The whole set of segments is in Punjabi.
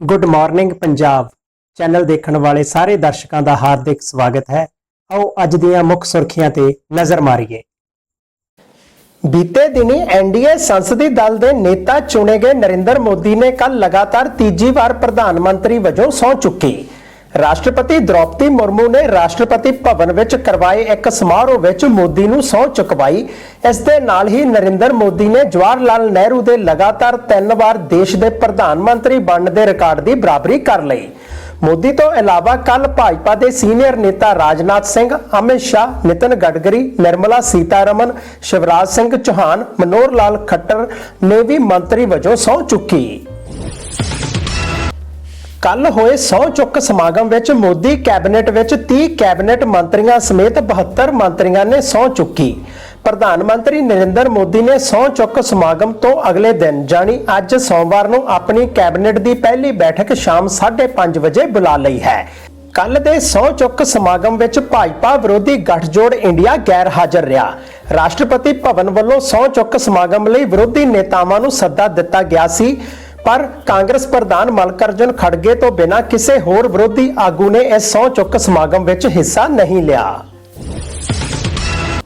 ਗੁੱਡ ਮਾਰਨਿੰਗ ਪੰਜਾਬ ਚੈਨਲ ਦੇਖਣ ਵਾਲੇ ਸਾਰੇ ਦਰਸ਼ਕਾਂ ਦਾ ਹਾਰਦਿਕ ਸਵਾਗਤ ਹੈ। ਆਓ ਅੱਜ ਦੀਆਂ ਮੁੱਖ ਸੁਰਖੀਆਂ ਤੇ ਨਜ਼ਰ ਮਾਰੀਏ। ਬੀਤੇ ਦਿਨੀ ਐਨਡੀਏ ਸੰਸਦੀ ਦਲ ਦੇ ਨੇਤਾ ਚੁਣੇ ਗਏ ਨਰਿੰਦਰ ਮੋਦੀ ਨੇ ਕੱਲ ਲਗਾਤਾਰ ਤੀਜੀ ਵਾਰ ਪ੍ਰਧਾਨ ਮੰਤਰੀ ਵਜੋਂ ਸਹੁੰ ਚੁੱਕੀ। ਰਾਸ਼ਟਰਪਤੀ ਦ੍ਰੌਪਦੀ ਮੁਰਮੂ ਨੇ ਰਾਸ਼ਟਰਪਤੀ ਭਵਨ ਵਿੱਚ ਕਰਵਾਏ ਇੱਕ ਸਮਾਰੋਹ ਵਿੱਚ ਮੋਦੀ ਨੂੰ ਸਹੁੰ ਚੁਕਵਾਈ। ਇਸ ਦੇ ਨਾਲ ਹੀ ਨਰਿੰਦਰ ਮੋਦੀ ਨੇ ਜਵਾਹਰ ਲਾਲ ਨਹਿਰੂ ਦੇ ਲਗਾਤਾਰ ਤਿੰਨ ਵਾਰ ਦੇਸ਼ ਦੇ ਪ੍ਰਧਾਨ ਮੰਤਰੀ ਬਣਨ ਦੇ ਰਿਕਾਰਡ ਦੀ ਬਰਾਬਰੀ ਕਰ ਲਈ। ਮੋਦੀ ਤੋਂ ਇਲਾਵਾ ਕੱਲ ਭਾਜਪਾ ਦੇ ਸੀਨੀਅਰ ਨੇਤਾ ਰਾਜਨਾਥ ਸਿੰਘ, ਅਮਿਤ ਸ਼ਾਹ, ਨਿਤਨ ਗਡਕਰੀ, ਨਿਰਮਲਾ ਸੀਤਾਰਮਨ, ਸ਼ਿਵਰਾਜ ਸਿੰਘ ਚੌਹਾਨ ਮਨੋਹਰ ਲਾਲ ਖੱਟਰ ਨੇ ਵੀ ਮੰਤਰੀ ਵਜੋਂ ਸਹੁੰ ਚੁੱਕੀ। ਕੱਲ ਹੋਏ ਸਹੁੰ ਚੁੱਕ ਸਮਾਗਮ ਵਿੱਚ ਮੋਦੀ ਕੈਬਨਿਟ ਵਿੱਚ 30 ਕੈਬਨਿਟ ਮੰਤਰੀਆਂ ਸਮੇਤ 72 ਮੰਤਰੀਆਂ ਨੇ ਸਹੁੰ ਚੁੱਕੀ। ਪ੍ਰਧਾਨ ਮੰਤਰੀ ਨਰਿੰਦਰ ਮੋਦੀ ਨੇ ਸਹੁੰ ਚੁੱਕ ਸਮਾਗਮ ਤੋਂ ਅਗਲੇ ਦਿਨ, ਜਾਣੀ ਅੱਜ ਸੋਮਵਾਰ ਨੂੰ ਆਪਣੀ ਕੈਬਨਿਟ ਦੀ ਪਹਿਲੀ ਬੈਠਕ ਸ਼ਾਮ 5:30 ਵਜੇ ਬੁਲਾ ਲਈ ਹੈ। ਕੱਲ ਦੇ ਸਹੁੰ ਚੁੱਕ ਸਮਾਗਮ ਵਿੱਚ ਭਾਜਪਾ ਵਿਰੋਧੀ ਗੱਠਜੋੜ ਇੰਡੀਆ ਗੈਰ ਹਾਜ਼ਰ ਰਿਹਾ। ਰਾਸ਼ਟਰਪਤੀ ਭਵਨ ਵੱਲੋਂ ਸਹੁੰ ਚੁੱਕ ਸਮਾਗਮ ਲਈ ਵਿਰੋਧੀ ਨੇਤਾਵਾਂ ਨੂੰ ਸੱਦਾ ਦਿੱਤਾ ਗਿਆ ਸੀ। ਪਰ ਕਾਂਗਰਸ ਪ੍ਰਧਾਨ ਮਲਕਰਜਨ ਖੜਗੇ ਤੋਂ ਬਿਨਾਂ ਕਿਸੇ ਹੋਰ ਵਿਰੋਧੀ ਆਗੂ ਨੇ ਇਸ ਸਹੁੰ ਚੁੱਕ ਸਮਾਗਮ ਵਿੱਚ ਹਿੱਸਾ ਨਹੀਂ ਲਿਆ।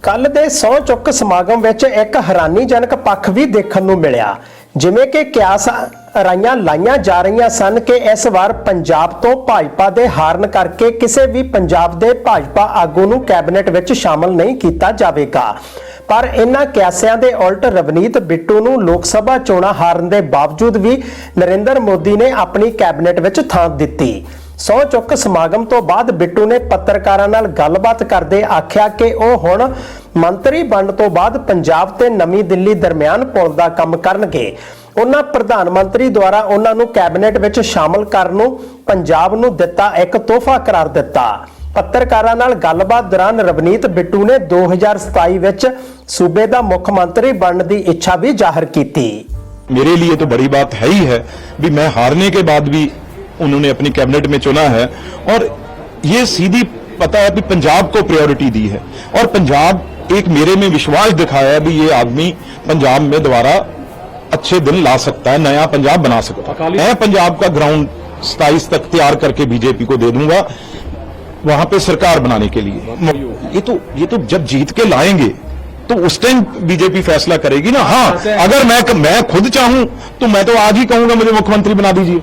ਕੱਲ ਦੇ ਸਹੁੰ ਚੁੱਕ ਸਮਾਗਮ ਵਿੱਚ ਇੱਕ ਹੈਰਾਨੀਜਨਕ ਪੱਖ ਵੀ ਦੇਖਣ ਨੂੰ ਮਿਲਿਆ, ਜਿਵੇਂ ਕਿ ਕਿਆਸ ਰਾਈਆਂ ਲਾਈਆਂ ਜਾ ਰਹੀਆਂ ਸਨ ਕਿ ਇਸ ਵਾਰ ਪੰਜਾਬ ਤੋਂ ਭਾਜਪਾ ਦੇ ਹਾਰਨ ਕਰਕੇ ਕਿਸੇ ਵੀ ਪੰਜਾਬ ਦੇ ਭਾਜਪਾ ਆਗੂ ਨੂੰ ਕੈਬਨਿਟ ਵਿੱਚ ਸ਼ਾਮਲ ਨਹੀਂ ਕੀਤਾ ਜਾਵੇਗਾ। ਪਰ ਇਹਨਾਂ ਕਿਆਸਿਆਂ ਦੇ ਉਲਟ ਰਵਨੀਤ ਬਿੱਟੂ ਨੂੰ ਲੋਕ ਸਭਾ ਚੋਣਾਂ ਹਾਰਨ ਦੇ ਬਾਵਜੂਦ ਵੀ ਨਰਿੰਦਰ ਮੋਦੀ ਨੇ ਆਪਣੀ ਕੈਬਨਿਟ ਵਿੱਚ ਥਾਂ ਦਿੱਤੀ। ਸਹੁੰ ਚੁੱਕ ਸਮਾਗਮ ਤੋਂ ਬਾਅਦ ਬਿੱਟੂ ਨੇ ਪੱਤਰਕਾਰਾਂ ਨਾਲ ਗੱਲਬਾਤ ਕਰਦੇ ਆਖਿਆ ਕਿ ਉਹ ਹੁਣ ਮੰਤਰੀ ਬਣ ਤੋਂ ਬਾਅਦ ਪੰਜਾਬ ਤੇ ਨਵੀਂ ਦਿੱਲੀ ਦਰਮਿਆਨ ਪੁਲ ਦਾ ਕੰਮ ਕਰਨਗੇ। ਉਹਨਾਂ ਪ੍ਰਧਾਨ ਮੰਤਰੀ ਦੁਆਰਾ ਉਹਨਾਂ ਨੂੰ ਕੈਬਨਿਟ ਵਿੱਚ ਸ਼ਾਮਲ ਕਰਨ ਨੂੰ ਪੰਜਾਬ ਨੂੰ ਦਿੱਤਾ ਇੱਕ ਤੋਹਫਾ ਕਰਾਰ ਦਿੱਤਾ ਪੱਤਰਕਾਰਾਂ ਨਾਲ ਗੱਲਬਾਤ ਦੌਰਾਨ ਰਵਨੀਤ ਬਿੱਟੂ ਨੇ 2027 ਵਿੱਚ ਸੂਬੇ ਦਾ ਮੁੱਖ ਮੰਤਰੀ ਬਣਨ ਦੀ ਇੱਛਾ ਵੀ ਜ਼ਾਹਰ ਕੀਤੀ मेरे लिए तो बड़ी बात है ही है भी मैं हारने के बाद भी उन्होंने अपनी कैबिनेट में चुना है और ये सीधी पता है भी पंजाब को प्रायोरिटी दी है और पंजाब एक मेरे में विश्वास दिखाया है भी ये आदमी पंजाब में दोबारा अच्छे दिन ला सकता है नया पंजाब बना सकता है मैं पंजाब का ग्राउंड सताइस तक तैयार करके बीजेपी को दे दूंगा वहां पे सरकार बनाने के लिए ये तो ये तो जब जीत के लाएंगे तो उस टाइम बीजेपी फैसला करेगी ना हाँ अगर मैं मैं खुद चाहूं तो मैं तो आज ही कहूंगा मुझे मुख्यमंत्री बना दीजिए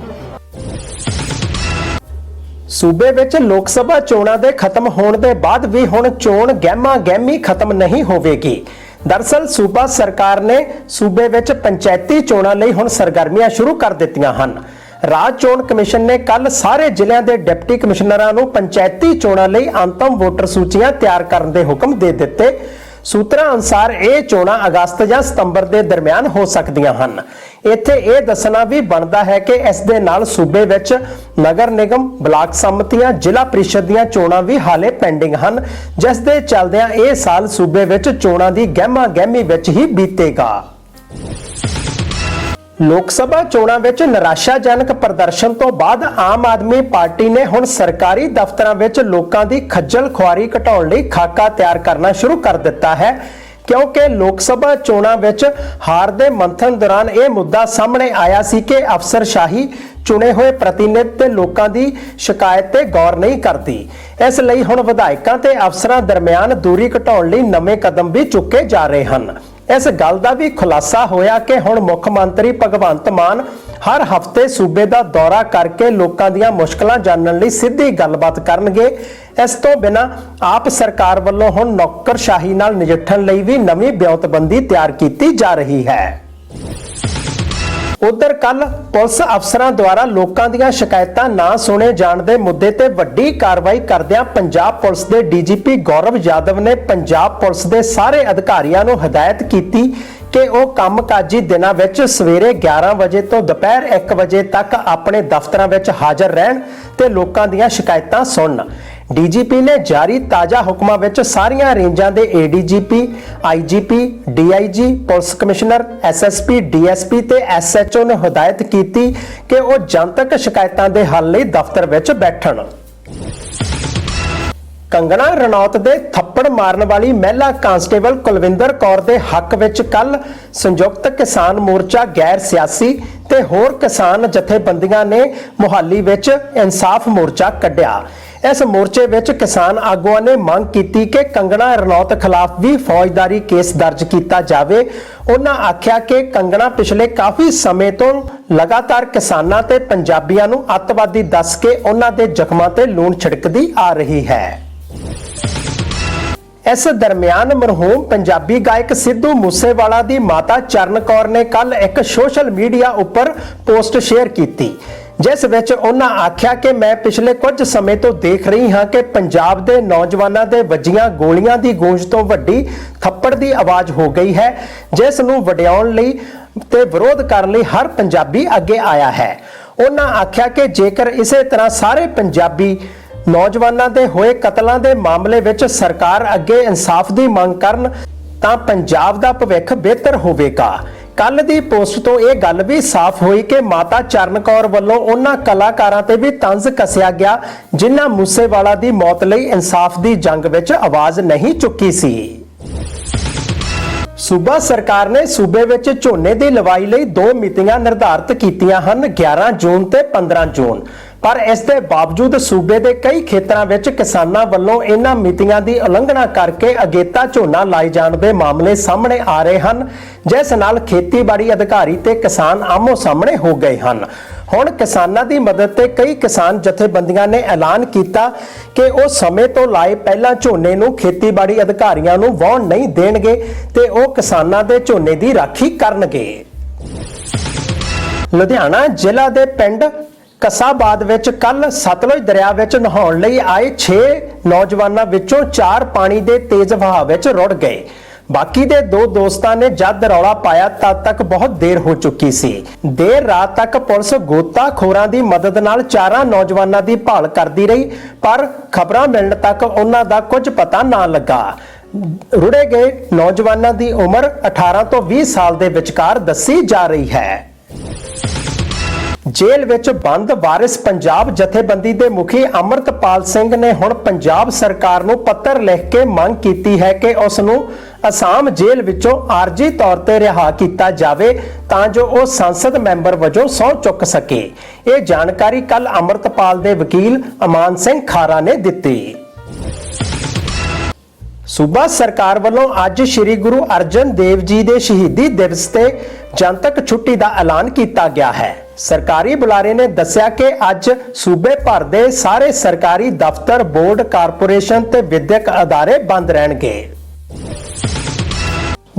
ਸੂਬੇ ਵਿੱਚ ਲੋਕ ਸਭਾ ਚੋਣਾਂ ਦੇ ਖਤਮ ਹੋਣ ਦੇ ਬਾਅਦ ਵੀ ਹੁਣ ਚੋਣ ਗਹਿਮਾ ਗਹਿਮੀ ਖਤਮ ਨਹੀਂ ਹੋਵੇਗੀ ਦਰਸਲ ਸੂਬਾ ਸਰਕਾਰ ਨੇ ਸੂਬੇ ਵਿੱਚ ਪੰਚਾਇਤੀ ਚੋਣਾਂ ਲਈ ਹੁਣ ਸਰਗਰਮੀਆਂ ਸ਼ੁਰੂ ਕਰ ਦਿੱਤੀਆਂ ਹਨ। ਰਾਜ ਚੋਣ ਕਮਿਸ਼ਨ ਨੇ ਕੱਲ ਸਾਰੇ ਜ਼ਿਲ੍ਹਿਆਂ ਦੇ ਡਿਪਟੀ ਕਮਿਸ਼ਨਰਾਂ ਨੂੰ ਪੰਚਾਇਤੀ ਚੋਣਾਂ ਲਈ ਅੰਤਮ ਵੋਟਰ ਸੂਚੀਆਂ ਤਿਆਰ ਕਰਨ ਦੇ ਹੁਕਮ ਦੇ ਦਿੱਤੇ। ਸੂਤਰਾਂ ਅਨੁਸਾਰ ਇਹ ਚੋਣਾਂ ਅਗਸਤ ਜਾਂ ਸਤੰਬਰ ਦੇ ਦਰਮਿਆਨ ਹੋ ਸਕਦੀਆਂ ਹਨ। ਇੱਥੇ ਇਹ ਦੱਸਣਾ ਵੀ ਬਣਦਾ ਹੈ ਕਿ ਇਸ ਦੇ ਨਾਲ ਸੂਬੇ ਵਿੱਚ ਨਗਰ ਨਿਗਮ, ਬਲਾਕ ਸੰਮਤੀਆਂ, ਜ਼ਿਲ੍ਹਾ ਪ੍ਰੀਸ਼ਦ ਦੀਆਂ ਚੋਣਾਂ ਵੀ ਹਾਲੇ ਪੈਂਡਿੰਗ ਹਨ, ਜਿਸ ਦੇ ਚੱਲਦਿਆਂ ਇਹ ਸਾਲ ਸੂਬੇ ਵਿੱਚ ਚੋਣਾਂ ਦੀ ਗਹਿਮਾ ਗਹਿਮੀ ਵਿੱਚ ਹੀ ਬੀਤੇਗਾ। ਲੋਕ ਸਭਾ ਚੋਣਾਂ ਵਿੱਚ ਨਿਰਾਸ਼ਾਜਨਕ ਪ੍ਰਦਰਸ਼ਨ ਤੋਂ ਬਾਅਦ ਆਮ ਆਦਮੀ ਪਾਰਟੀ ਨੇ ਹੁਣ ਸਰਕਾਰੀ ਦਫ਼ਤਰਾਂ ਵਿੱਚ ਲੋਕਾਂ ਦੀ ਖੱਜਲ ਖੁਆਰੀ ਘਟਾਉਣ ਲਈ ਖਾਕਾ ਤਿਆਰ ਕਰਨਾ ਸ਼ੁਰੂ ਕਰ ਦਿੱਤਾ ਹੈ। ਕਿਉਂਕਿ ਲੋਕ ਸਭਾ ਚੋਣਾਂ ਵਿੱਚ ਹਾਰ ਦੇ ਮੰਥਨ ਦੌਰਾਨ ਇਹ ਮੁੱਦਾ ਸਾਹਮਣੇ ਆਇਆ ਸੀ ਕਿ ਅਫਸਰਸ਼ਾਹੀ ਚੁਣੇ ਹੋਏ ਪ੍ਰਤੀਨਿਧ ਤੇ ਲੋਕਾਂ ਦੀ ਸ਼ਿਕਾਇਤ ਤੇ ਗੌਰ ਨਹੀਂ ਕਰਦੀ। ਇਸ ਲਈ ਹੁਣ ਵਿਧਾਇਕਾਂ ਤੇ ਅਫਸਰਾਂ ਦਰਮਿਆਨ ਦੂਰੀ ਘਟਾਉਣ ਲਈ ਨਵੇਂ ਕਦਮ ਵੀ ਚੁੱਕੇ ਜਾ ਰਹੇ ਹਨ। ਇਸ ਗੱਲ ਦਾ ਵੀ ਖੁਲਾਸਾ ਹੋਇਆ ਕਿ ਹੁਣ ਮੁੱਖ ਮੰਤਰੀ ਭਗਵੰਤ ਮਾਨ ਹਰ ਹਫ਼ਤੇ ਸੂਬੇ ਦਾ ਦੌਰਾ ਕਰਕੇ ਲੋਕਾਂ ਦੀਆਂ ਮੁਸ਼ਕਲਾਂ ਜਾਣਨ ਲਈ ਸਿੱਧੀ ਗੱਲਬਾਤ ਕਰਨਗੇ। ਇਸ ਤੋਂ ਬਿਨਾ ਆਪ ਸਰਕਾਰ ਵੱਲੋਂ ਹੁਣ ਨੌਕਰਸ਼ਾਹੀ ਨਾਲ ਨਜਿੱਠਣ ਲਈ ਵੀ ਨਵੀਂ ਬਿਉਂਤਬੰਦੀ ਤਿਆਰ ਕੀਤੀ ਜਾ ਰਹੀ ਹੈ। ਉਧਰ ਕੱਲ ਪੁਲਿਸ ਅਫਸਰਾਂ ਦੁਆਰਾ ਲੋਕਾਂ ਦੀਆਂ ਸ਼ਿਕਾਇਤਾਂ ਨਾ ਸੁਣੇ ਜਾਣ ਦੇ ਮੁੱਦੇ ਤੇ ਵੱਡੀ ਕਾਰਵਾਈ ਕਰਦਿਆਂ ਪੰਜਾਬ ਪੁਲਿਸ ਦੇ ਡੀਜੀਪੀ ਗੌਰਵ ਯਾਦਵ ਨੇ ਪੰਜਾਬ ਪੁਲਿਸ ਦੇ ਸਾਰੇ ਅਧਿਕਾਰੀਆਂ ਨੂੰ ਹਦਾਇਤ ਕੀਤੀ ਕਿ ਉਹ ਕੰਮਕਾਜੀ ਦਿਨਾਂ ਵਿੱਚ ਸਵੇਰੇ 11 ਵਜੇ ਤੋਂ ਦੁਪਹਿਰ 1 ਵਜੇ ਤੱਕ ਆਪਣੇ ਦਫ਼ਤਰਾਂ ਵਿੱਚ ਹਾਜ਼ਰ ਰਹਿਣ ਤੇ ਲੋਕਾਂ ਦੀਆਂ ਸ਼ਿਕਾਇਤਾਂ ਸੁਣਨ। ਡੀਜੀਪੀ ਨੇ ਜਾਰੀ ਤਾਜ਼ਾ ਹੁਕਮਾਂ ਵਿੱਚ ਸਾਰੀਆਂ ਰੇਂਜਾਂ ਦੇ ADGP, IGP, DIG, police commissioner, SSP, DSP ਤੇ ਐਸਐਚਓ ਨੂੰ ਹਦਾਇਤ ਕੀਤੀ ਕਿ ਉਹ ਜਨਤਕ ਸ਼ਿਕਾਇਤਾਂ ਦੇ ਹੱਲ ਲਈ ਦਫ਼ਤਰ ਵਿੱਚ ਬੈਠਣ। ਕੰਗਣਾ ਰਣੌਤ ਦੇ ਥੱਪੜ ਮਾਰਨ ਵਾਲੀ ਮਹਿਲਾ ਕਾਂਸਟੇਬਲ ਕੁਲਵਿੰਦਰ ਕੌਰ ਦੇ ਹੱਕ ਵਿੱਚ ਕੱਲ ਸੰਯੁਕਤ ਕਿਸਾਨ ਮੋਰਚਾ ਗੈਰ ਸਿਆਸੀ ਤੇ ਹੋਰ ਕਿਸਾਨ ਜਥੇਬੰਦੀਆਂ ਨੇ ਮੁਹਾਲੀ ਵਿੱਚ ਇਨਸਾਫ ਮੋਰਚਾ ਕੱਢਿਆ। ਇਸ ਮੋਰਚੇ ਵਿੱਚ ਕਿਸਾਨ ਆਗੂਆਂ ਨੇ ਮੰਗ ਕੀਤੀ ਕਿ ਕੰਗਣਾ ਰਣੌਤ ਖਿਲਾਫ ਵੀ ਫੌਜਦਾਰੀ ਕੇਸ ਦਰਜ ਕੀਤਾ ਜਾਵੇ। ਉਹਨਾਂ ਆਖਿਆ ਕਿ ਕੰਗਣਾ ਪਿਛਲੇ ਕਾਫੀ ਸਮੇਂ ਤੋਂ ਲਗਾਤਾਰ ਕਿਸਾਨਾਂ ਤੇ ਪੰਜਾਬੀਆਂ ਨੂੰ ਅੱਤਵਾਦੀ ਦੱਸ ਕੇ ਉਹਨਾਂ ਦੇ ਜ਼ਖਮਾਂ ਤੇ ਲੂਣ ਛਿੜਕਦੀ ਆ ਰਹੀ ਹੈ। ਇਸ ਦਰਮਿਆਨ ਮਰਹੂਮ ਪੰਜਾਬੀ ਗਾਇਕ ਸਿੱਧੂ ਮੂਸੇਵਾਲਾ ਦੀ ਮਾਤਾ ਚਰਨ ਕੌਰ ਨੇ ਕੱਲ ਇੱਕ ਸੋਸ਼ਲ ਮੀਡੀਆ ਉੱਪਰ ਪੋਸਟ ਸ਼ੇਅਰ ਕੀਤੀ। ਜਿਸ ਵਿੱਚ ਉਹਨਾਂ ਆਖਿਆ ਕਿ ਮੈਂ ਪਿਛਲੇ ਕੁਝ ਸਮੇਂ ਤੋਂ ਦੇਖ ਰਹੀ ਹਾਂ ਕਿ ਪੰਜਾਬ ਦੇ ਨੌਜਵਾਨਾਂ ਦੇ ਵੱਜੀਆਂ ਗੋਲੀਆਂ ਦੀ ਗੂੰਜ ਤੋਂ ਵੱਡੀ ਥੱਪੜ ਦੀ ਆਵਾਜ਼ ਹੋ ਗਈ ਹੈ, ਜਿਸ ਨੂੰ ਵਡਿਆਉਣ ਲਈ ਤੇ ਵਿਰੋਧ ਕਰਨ ਲਈ ਹਰ ਪੰਜਾਬੀ ਅੱਗੇ ਆਇਆ ਹੈ। ਉਹਨਾਂ ਆਖਿਆ ਕਿ ਜੇਕਰ ਇਸੇ ਤਰ੍ਹਾਂ ਸਾਰੇ ਪੰਜਾਬੀ ਨੌਜਵਾਨਾਂ ਦੇ ਹੋਏ ਕਤਲਾਂ ਦੇ ਮਾਮਲੇ ਵਿੱਚ ਸਰਕਾਰ ਅੱਗੇ ਇਨਸਾਫ ਦੀ ਮੰਗ ਕਰਨ, ਤਾਂ ਪੰਜਾਬ ਦਾ ਭਵਿੱਖ ਬਿਹਤਰ ਹੋਵੇਗਾ। ਕੱਲ ਦੀ ਪੋਸਟ ਤੋਂ ਇਹ ਗੱਲ ਵੀ ਸਾਫ਼ ਹੋਈ ਕਿ ਮਾਤਾ ਚਰਨ ਕੌਰ ਵੱਲੋਂ ਉਹਨਾਂ ਕਲਾਕਾਰਾਂ ਤੇ ਵੀ ਤੰਜ਼ ਕੱਸਿਆ ਗਿਆ, ਜਿਨ੍ਹਾਂ ਮੂਸੇਵਾਲਾ ਦੀ ਮੌਤ ਲਈ ਇਨਸਾਫ ਦੀ ਜੰਗ ਵਿੱਚ ਆਵਾਜ਼ ਨਹੀਂ ਚੁੱਕੀ ਸੀ। ਸੂਬਾ ਸਰਕਾਰ ਨੇ ਸੂਬੇ ਵਿੱਚ ਝੋਨੇ ਦੀ ਲਵਾਈ ਲਈ ਦੋ ਮਿਤੀਆਂ ਨਿਰਧਾਰਤ ਕੀਤੀਆਂ ਹਨ 11 ਜੂਨ ਤੇ 15 ਜੂਨ। ਪਰ ਇਸ ਦੇ ਬਾਵਜੂਦ ਸੂਬੇ ਦੇ ਕਈ ਖੇਤਰਾਂ ਵਿੱਚ ਕਿਸਾਨਾਂ ਵੱਲੋਂ ਇਹਨਾਂ ਮਿਤੀਆਂ ਦੀ ਉਲੰਘਣਾ ਕਰਕੇ ਅਗੇਤਾ ਝੋਨਾ ਲਾਏ ਜਾਣ ਦੇ ਮਾਮਲੇ ਸਾਹਮਣੇ ਆ ਰਹੇ ਹਨ, ਜਿਸ ਨਾਲ ਖੇਤੀਬਾੜੀ ਅਧਿਕਾਰੀ ਤੇ ਕਿਸਾਨ ਆਮੋ ਸਾਹਮਣੇ ਹੋ ਗਏ ਹਨ। ਹੁਣ ਕਿਸਾਨਾਂ ਦੀ ਮਦਦ ਤੇ ਕਈ ਕਿਸਾਨ ਜਥੇਬੰਦੀਆਂ ਨੇ ਐਲਾਨ ਕੀਤਾ ਕਿ ਉਹ ਸਮੇਂ ਤੋਂ ਲਾਏ ਪਹਿਲਾਂ ਝੋਨੇ ਨੂੰ ਖੇਤੀਬਾੜੀ ਅਧਿਕਾਰੀਆਂ ਨੂੰ ਵਾਹਣ ਨਹੀਂ ਦੇਣਗੇ ਤੇ ਉਹ ਕਿਸਾਨਾਂ ਦੇ ਝੋਨੇ ਦੀ ਰਾਖੀ ਕਰਨਗੇ। ਲੁਧਿਆਣਾ ਜ਼ਿਲ੍ਹਾ ਦੇ ਪਿੰਡ ਕਸਾਬਾਦ ਵਿੱਚ ਕੱਲ ਸਤਲੁਜ ਦਰਿਆ ਵਿੱਚ ਨਹਾਉਣ ਲਈ ਆਏ 6 ਨੌਜਵਾਨਾਂ ਵਿੱਚੋਂ 4 ਪਾਣੀ ਦੇ ਤੇਜ਼ ਵਹਾਅ ਵਿੱਚ ਰੁੜ ਗਏ। ਬਾਕੀ ਦੇ ਦੋ ਦੋਸਤਾਂ ਨੇ ਜਦ ਰੌਲਾ ਪਾਇਆ ਤਦ ਤੱਕ ਬਹੁਤ ਦੇਰ ਹੋ ਚੁੱਕੀ ਸੀ। ਦੇਰ ਰਾਤ ਤੱਕ ਪੁਲਿਸ ਗੋਤਾਖੋਰਾਂ ਦੀ ਮਦਦ ਨਾਲ ਚਾਰਾਂ ਨੌਜਵਾਨਾਂ ਦੀ ਭਾਲ ਕਰਦੀ ਰਹੀ, ਪਰ ਖਬਰਾਂ ਮਿਲਣ ਤੱਕ ਉਹਨਾਂ ਦਾ ਕੁਝ ਪਤਾ ਨਾ ਲੱਗਾ। ਰੁੜੇ ਗਏ ਨੌਜਵਾਨਾਂ ਦੀ ਉਮਰ 18 ਤੋਂ 20 ਸਾਲ ਦੇ ਵਿਚਕਾਰ ਦੱਸੀ ਜਾ ਰਹੀ ਹੈ। ਜੇਲ੍ਹ ਵਿੱਚ ਬੰਦ ਵਾਰਿਸ ਪੰਜਾਬ ਜਥੇਬੰਦੀ ਦੇ ਮੁਖੀ ਅਮਰਤਪਾਲ ਸਿੰਘ ਨੇ ਹੁਣ ਪੰਜਾਬ ਸਰਕਾਰ ਨੂੰ ਪੱਤਰ ਲਿਖ ਕੇ ਮੰਗ ਕੀਤੀ ਹੈ ਕਿ ਉਸ ਨੂੰ ਅਸਾਮ ਜੇਲ੍ਹ ਵਿੱਚੋਂ ਆਰਜੀ ਤੌਰ ਤੇ ਰਿਹਾ ਕੀਤਾ ਜਾਵੇ ਤਾਂ ਜੋ ਉਹ ਸੰਸਦ ਮੈਂਬਰ ਵਜੋਂ ਸਹੁੰ ਚੁੱਕ ਸਕੇ। ਇਹ ਜਾਣਕਾਰੀ ਕੱਲ ਅਮਰਤਪਾਲ ਦੇ ਵਕੀਲ ਅਮਾਨ ਸਿੰਘ ਖਾਰਾ ਨੇ ਦਿੱਤੀ। ਸੂਬਾ ਸਰਕਾਰ ਵੱਲੋਂ ਅੱਜ ਸ੍ਰੀ ਗੁਰੂ ਅਰਜਨ ਦੇਵ ਜੀ ਦੇ ਸ਼ਹੀਦੀ ਦਿਵਸ ਤੇ ਜਨਤਕ ਛੁੱਟੀ ਦਾ ਐਲਾਨ ਕੀਤਾ ਗਿਆ ਹੈ। ਸਰਕਾਰੀ ਬੁਲਾਰੇ ਨੇ ਦੱਸਿਆ ਕਿ ਅੱਜ ਸੂਬੇ ਭਰ ਦੇ ਸਾਰੇ ਸਰਕਾਰੀ ਦਫ਼ਤਰ, ਬੋਰਡ, ਕਾਰਪੋਰੇਸ਼ਨ ਤੇ ਵਿਦਿਅਕ ਅਦਾਰੇ ਬੰਦ ਰਹਿਣਗੇ।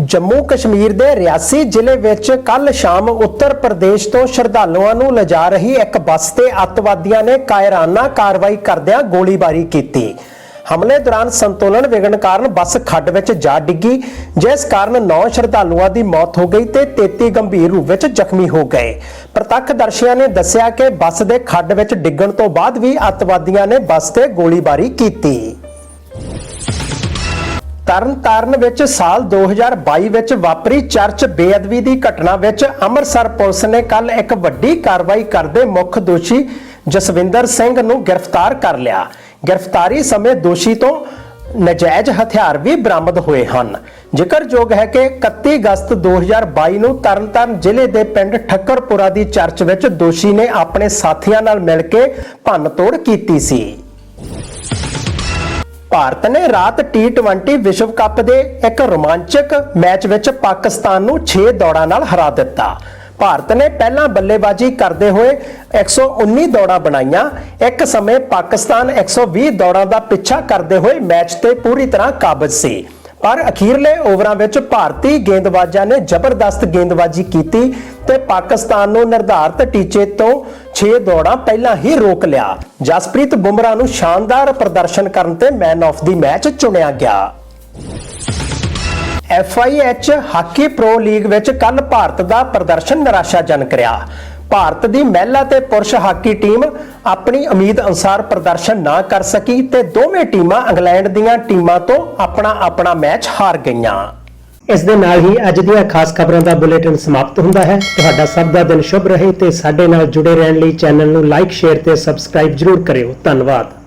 ਜੰਮੂ ਕਸ਼ਮੀਰ ਦੇ ਰਿਆਸੀ ਜ਼ਿਲ੍ਹੇ ਵਿੱਚ ਕੱਲ ਸ਼ਾਮ ਉੱਤਰ ਪ੍ਰਦੇਸ਼ ਤੋਂ ਸ਼ਰਧਾਲੂਆਂ ਨੂੰ ਲਿਜਾ ਰਹੀ ਇੱਕ ਬੱਸ ਤੇ ਅੱਤਵਾਦੀਆਂ ਨੇ ਕਾਇਰਾਨਾ ਕਾਰਵਾਈ ਕਰਦਿਆਂ ਗੋਲੀਬਾਰੀ ਕੀਤੀ। ਹਮਲੇ ਦੌਰਾਨ ਸੰਤੁਲਨ ਵਿਗੜਨ ਕਾਰਨ ਬੱਸ ਖੱਡ ਵਿੱਚ ਜਾ ਡਿੱਗੀ, ਜਿਸ ਕਾਰਨ 9 ਸ਼ਰਧਾਲੂਆਂ ਦੀ ਮੌਤ ਹੋ ਗਈ ਤੇ 33 ਗੰਭੀਰ ਰੂਪ ਵਿੱਚ ਜ਼ਖਮੀ ਹੋ ਗਏ। ਪ੍ਰਤੱਖਦਰਸ਼ੀਆਂ ਨੇ ਦੱਸਿਆ ਕਿ ਬੱਸ ਦੇ ਖੱਡ ਵਿੱਚ ਡਿੱਗਣ ਤੋਂ ਬਾਅਦ ਵੀ ਅੱਤਵਾਦੀਆਂ ਨੇ ਬੱਸ ਤੇ ਗੋਲੀਬਾਰੀ ਕੀਤੀ। ਤਰਨਤਾਰਨ ਵਿੱਚ ਸਾਲ 2022 ਵਿੱਚ ਵਾਪਰੀ ਚਰਚ ਬੇਅਦਬੀ ਦੀ ਘਟਨਾ ਵਿੱਚ ਅੰਮ੍ਰਿਤਸਰ ਪੁਲਿਸ ਨੇ ਕੱਲ ਇੱਕ ਵੱਡੀ ਕਾਰਵਾਈ ਕਰਦੇ ਮੁੱਖ ਦੋਸ਼ੀ ਜਸਵਿੰਦਰ ਸਿੰਘ ਨੂੰ ਗ੍ਰਿਫਤਾਰ ਕਰ ਲਿਆ। ਗ੍ਰਿਫਤਾਰੀ ਸਮੇਂ ਦੋਸ਼ੀ ਤੋਂ ਨਜਾਇਜ਼ ਹਥਿਆਰ ਵੀ ਬਰਾਮਦ ਹੋਏ ਹਨ। ਜ਼ਿਕਰਯੋਗ ਹੈ ਕਿ 31 ਅਗਸਤ 2022 ਨੂੰ ਤਰਨਤਾਰਨ ਜ਼ਿਲ੍ਹੇ ਦੇ ਪਿੰਡ ਠੱਕਰਪੁਰਾ ਦੀ ਚਰਚ ਵਿੱਚ ਦੋਸ਼ੀ ਨੇ ਆਪਣੇ ਸਾਥੀਆਂ ਨਾਲ ਮਿਲ ਕੇ ਭੰਨਤੋੜ ਕੀਤੀ ਸੀ। ਭਾਰਤ ਨੇ ਰਾਤ T20 ਵਿਸ਼ਵ ਕੱਪ ਦੇ ਇੱਕ ਰੋਮਾਂਚਕ ਮੈਚ ਵਿੱਚ ਪਾਕਿਸਤਾਨ ਨੂੰ 6 ਦੌੜਾਂ ਨਾਲ ਹਰਾ ਦਿੱਤਾ। ਭਾਰਤ ਨੇ ਪਹਿਲਾਂ ਬੱਲੇਬਾਜ਼ੀ ਕਰਦੇ ਹੋਏ 119 ਦੌੜਾਂ ਬਣਾਈਆਂ। ਇੱਕ ਸਮੇਂ ਪਾਕਿਸਤਾਨ 120 ਦੌੜਾਂ ਦਾ ਪਿੱਛਾ ਕਰਦੇ ਹੋਏ ਮੈਚ ਤੇ ਪੂਰੀ ਤਰ੍ਹਾਂ ਕਾਬਜ਼ ਸੀ। ਪਰ ਅਖੀਰਲੇ ਓਵਰਾਂ ਵਿੱਚ ਭਾਰਤੀ ਗੇਂਦਬਾਜ਼ਾਂ ਨੇ ਜ਼ਬਰਦਸਤ ਗੇਂਦਬਾਜ਼ੀ ਕੀਤੀ ਤੇ ਪਾਕਿਸਤਾਨ ਨੂੰ ਨਿਰਧਾਰਤ ਟੀਚੇ ਤੋਂ 6 ਦੌੜਾਂ ਪਹਿਲਾਂ ਹੀ ਰੋਕ ਲਿਆ। ਜਸਪ੍ਰੀਤ ਬੁਮਰਾ ਨੂੰ ਸ਼ਾਨਦਾਰ ਪ੍ਰਦਰਸ਼ਨ ਕਰਨ ਤੇ ਮੈਨ ਆਫ ਦੀ ਮੈਚ ਚੁਣਿਆ ਗਿਆ। FIH ਹਾਕੀ ਪ੍ਰੋ ਲੀਗ ਵਿੱਚ ਕੱਲ ਭਾਰਤ ਦਾ ਪ੍ਰਦਰਸ਼ਨ ਨਿਰਾਸ਼ਾਜਨਕ ਰਿਹਾ। ਭਾਰਤ ਦੀ ਮਹਿਲਾ ਤੇ ਪੁਰਸ਼ ਹਾਕੀ ਟੀਮ ਆਪਣੀ ਉਮੀਦ ਅਨੁਸਾਰ ਪ੍ਰਦਰਸ਼ਨ ਨਾ ਕਰ ਸਕੀ ਤੇ ਦੋਵੇਂ ਟੀਮਾਂ ਇੰਗਲੈਂਡ ਦੀਆਂ ਟੀਮਾਂ ਤੋਂ ਆਪਣਾ ਆਪਣਾ ਮੈਚ ਹਾਰ ਗਈਆਂ। ਇਸ ਦੇ ਨਾਲ ਹੀ ਅੱਜ ਦੀਆਂ ਖਾਸ ਖਬਰਾਂ ਦਾ ਬੁਲੇਟਿਨ ਸਮਾਪਤ ਹੁੰਦਾ ਹੈ। ਤੁਹਾਡਾ ਸਭ ਦਾ ਦਿਨ ਸ਼ੁਭ ਰਹੇ ਤੇ ਸਾਡੇ ਨਾਲ ਜੁੜੇ ਰਹਿਣ ਲਈ ਚੈਨਲ ਨੂੰ ਲਾਈਕ, ਸ਼ੇਅਰ ਤੇ ਸਬਸਕ੍ਰਾਈਬ ਜਰੂਰ ਕਰਿਓ। ਧੰਨਵਾਦ।